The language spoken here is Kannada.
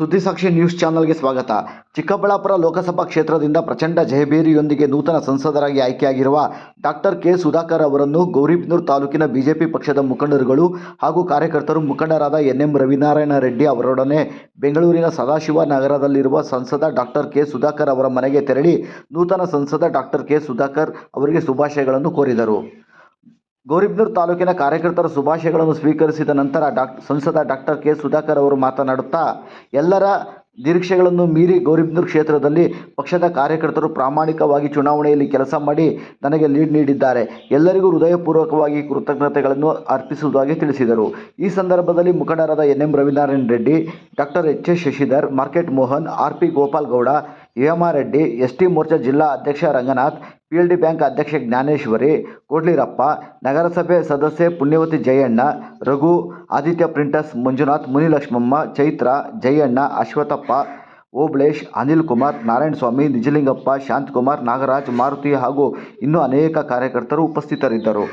ಸುದ್ದಿಸಾಕ್ಷಿ ನ್ಯೂಸ್ ಚಾನೆಲ್ಗೆ ಸ್ವಾಗತ. ಚಿಕ್ಕಬಳ್ಳಾಪುರ ಲೋಕಸಭಾ ಕ್ಷೇತ್ರದಿಂದ ಪ್ರಚಂಡ ಜಯಭೇರಿಯೊಂದಿಗೆ ನೂತನ ಸಂಸದರಾಗಿ ಆಯ್ಕೆಯಾಗಿರುವ ಡಾಕ್ಟರ್ ಕೆ ಸುಧಾಕರ್ ಅವರನ್ನು ಗೌರಿಬಿದನೂರು ತಾಲೂಕಿನ ಬಿಜೆಪಿ ಪಕ್ಷದ ಮುಖಂಡರುಗಳು ಹಾಗೂ ಕಾರ್ಯಕರ್ತರು ಮುಖಂಡರಾದ ಎನ್ ಎಂ ರವಿನಾರಾಯಣ ರೆಡ್ಡಿ ಅವರೊಡನೆ ಬೆಂಗಳೂರಿನ ಸದಾಶಿವ ನಗರದಲ್ಲಿರುವ ಸಂಸದ ಡಾಕ್ಟರ್ ಕೆ ಸುಧಾಕರ್ ಅವರ ಮನೆಗೆ ತೆರಳಿ ನೂತನ ಸಂಸದ ಡಾಕ್ಟರ್ ಕೆ ಸುಧಾಕರ್ ಅವರಿಗೆ ಶುಭಾಶಯಗಳನ್ನು ಕೋರಿದರು. ಗೌರಿಬಿದನೂರು ತಾಲೂಕಿನ ಕಾರ್ಯಕರ್ತರ ಶುಭಾಶಯಗಳನ್ನು ಸ್ವೀಕರಿಸಿದ ನಂತರ ಡಾಕ್, ಸಂಸದ ಡಾಕ್ಟರ್ ಕೆ ಸುಧಾಕರ್ ಅವರು ಮಾತನಾಡುತ್ತಾ, ಎಲ್ಲರ ನಿರೀಕ್ಷೆಗಳನ್ನು ಮೀರಿ ಗೌರಿಬ್ನೂರ್ ಕ್ಷೇತ್ರದಲ್ಲಿ ಪಕ್ಷದ ಕಾರ್ಯಕರ್ತರು ಪ್ರಾಮಾಣಿಕವಾಗಿ ಚುನಾವಣೆಯಲ್ಲಿ ಕೆಲಸ ಮಾಡಿ ನನಗೆ ಲೀಡ್ ನೀಡಿದ್ದಾರೆ. ಎಲ್ಲರಿಗೂ ಹೃದಯಪೂರ್ವಕವಾಗಿ ಕೃತಜ್ಞತೆಗಳನ್ನು ಅರ್ಪಿಸುವುದಾಗಿ ತಿಳಿಸಿದರು. ಈ ಸಂದರ್ಭದಲ್ಲಿ ಮುಖಂಡರಾದ N M Ravinarayana Reddy, doctor H S Shashidhar, market Mohan, R P Gopal Gowda Reddy S T Morcha ಜಿಲ್ಲಾ ಅಧ್ಯಕ್ಷ Ranganath, P L D bank ಅಧ್ಯಕ್ಷೆ ಜ್ಞಾನೇಶ್ವರಿ, ಕೋಡ್ಲಿರಪ್ಪ, ನಗರಸಭೆ ಸದಸ್ಯೆ ಪುಣ್ಯವತಿ ಜಯಣ್ಣ, ರಘು, ಆದಿತ್ಯ ಪ್ರಿಂಟರ್ಸ್ ಮಂಜುನಾಥ್, ಮುನಿಲಕ್ಷ್ಮಮ್ಮ, ಚೈತ್ರ, ಜಯಣ್ಣ, ಅಶ್ವಥಪ್ಪ ಓಬ್ಳೇಶ್ ಅನಿಲ್ ಕುಮಾರ್ ನಾರಾಯಣಸ್ವಾಮಿ ನಿಜಲಿಂಗಪ್ಪ, ಶಾಂತಕುಮಾರ್, ನಾಗರಾಜ್, ಮಾರುತಿ ಹಾಗೂ ಇನ್ನೂ ಅನೇಕ ಕಾರ್ಯಕರ್ತರು ಉಪಸ್ಥಿತರಿದ್ದರು.